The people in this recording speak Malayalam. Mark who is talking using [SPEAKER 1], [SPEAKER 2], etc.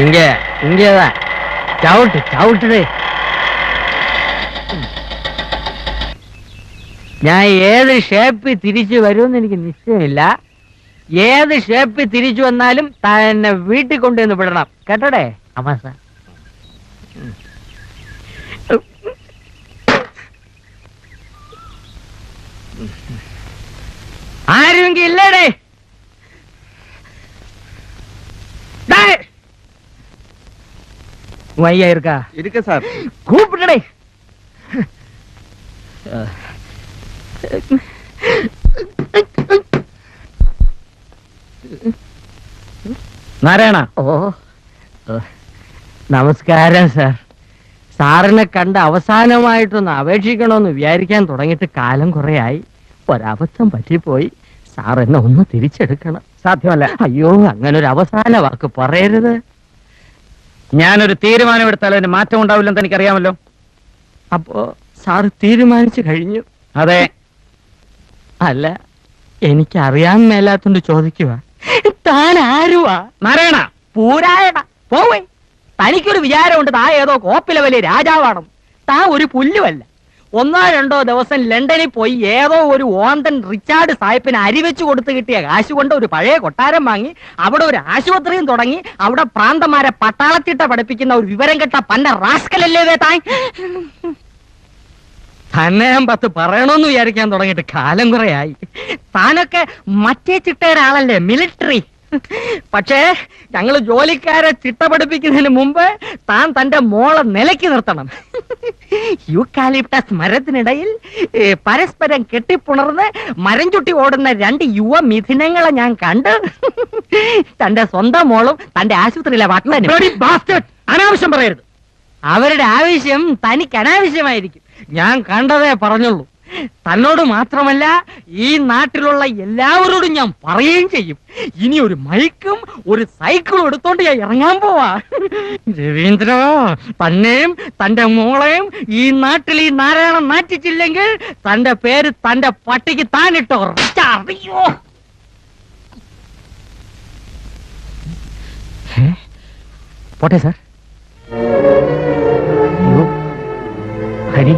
[SPEAKER 1] இங்க இங்கதான் ചവിട്ട് ചവിട്ടേ ഞാൻ ഏത് ഷേപ്പിൽ തിരിച്ചു വരുമെന്ന് എനിക്ക് നിശ്ചയമില്ല ഏത് ഷേപ്പിൽ തിരിച്ചു വന്നാലും താൻ എന്നെ വീട്ടിൽ കൊണ്ടുവന്ന് വിടണം കേട്ടോടെ അമാസ ആരുമെങ്കിൽ ഇല്ലേടേ ஐயா இருக்கா
[SPEAKER 2] இருக்கு சார்
[SPEAKER 1] கூப்பிட்டடே
[SPEAKER 2] നാരായണ
[SPEAKER 1] ഓ ഓ, നമസ്കാരം സാർ സാറിനെ കണ്ട് അവസാനമായിട്ടൊന്ന് അപേക്ഷിക്കണമെന്ന് വിചാരിക്കാൻ തുടങ്ങിയിട്ട് കാലം കുറയായി ഒരബദ്ധം പറ്റിപ്പോയി സാർ എന്നെ ഒന്ന് തിരിച്ചെടുക്കണം
[SPEAKER 2] സാധ്യമല്ല
[SPEAKER 1] അയ്യോ അങ്ങനെ ഒരു അവസാന വാക്ക് പറയരുത്
[SPEAKER 2] ഞാനൊരു തീരുമാനം എടുത്താൽ അതിന് മാറ്റം ഉണ്ടാവില്ലെന്ന് എനിക്കറിയാമല്ലോ
[SPEAKER 1] അപ്പോ സാർ തീരുമാനിച്ചു കഴിഞ്ഞു.
[SPEAKER 2] അതെ.
[SPEAKER 1] അല്ല എനിക്ക് അറിയാൻ മേലാത്തോണ്ട് ചോദിക്കുക താൻ ആരുവാ?
[SPEAKER 2] നാരായണ.
[SPEAKER 1] പൂരായണ. പോവേ. തനിക്കൊരു വിചാരമുണ്ട് താ ഏതോ കോപ്പിലെ വലിയ രാജാവാണെന്ന്. താ ഒരു പുല്ലുമല്ല ഒന്നോ രണ്ടോ ദിവസം ലണ്ടനിൽ പോയി ഏതോ ഒരു ഓന്തൻ റിച്ചാർഡ് സാഹിബിന് അരിവെച്ച് കൊടുത്ത് കിട്ടിയ കാശ് കൊണ്ട് ഒരു പഴയ കൊട്ടാരം വാങ്ങി അവിടെ ഒരു ആശുപത്രിയും തുടങ്ങി അവിടെ പ്രാന്തമാരെ പട്ടാളത്തിട്ട പഠിപ്പിക്കുന്ന ഒരു വിവരം കെട്ട പന്ന റാസ്കലല്ലേ താൻ തന്നെ പത്ത് പറയണമെന്ന് വിചാരിക്കാൻ തുടങ്ങിയിട്ട് കാലം കുറയായി. താനൊക്കെ മറ്റേ ചിട്ടയുടെ ആളല്ലേ മിലിറ്ററി? പക്ഷേ ഞങ്ങൾ ജോലിക്കാരെ ചിട്ട പഠിപ്പിക്കുന്നതിന് മുമ്പ് താൻ തന്റെ മോളെ നിലയ്ക്ക് നിർത്തണം. യൂക്കാലിപ്റ്റസ് മരത്തിനിടയിൽ പരസ്പരം കെട്ടിപ്പുണർന്ന് മരം ചുട്ടി ഓടുന്ന രണ്ട് യുവ മിഥുനങ്ങളെ ഞാൻ കണ്ട് തന്റെ സ്വന്തം മോളും തന്റെ ആശുപത്രിയിലെ!
[SPEAKER 2] അനാവശ്യം പറയരുത്.
[SPEAKER 1] അവരുടെ ആവശ്യം തനിക്ക് അനാവശ്യമായിരിക്കും. ഞാൻ കണ്ടതേ പറഞ്ഞുള്ളൂ. തന്നോട് മാത്രമല്ല ഈ നാട്ടിലുള്ള എല്ലാവരോടും ഞാൻ പറയുകയും ചെയ്യും. ഇനി ഒരു മൈക്കും ഒരു സൈക്കിളും എടുത്തോണ്ട് ഞാൻ ഇറങ്ങാൻ പോവാ. രവീന്ദ്ര തന്നെയും തന്റെ മോളെയും ഈ നാട്ടിൽ ഈ നാരായണൻ നാറ്റിച്ചില്ലെങ്കിൽ തന്റെ പേര് തന്റെ പട്ടിക്ക് താനിട്ടോ അറിയോ? പോട്ടെ സാർ. ഹരി.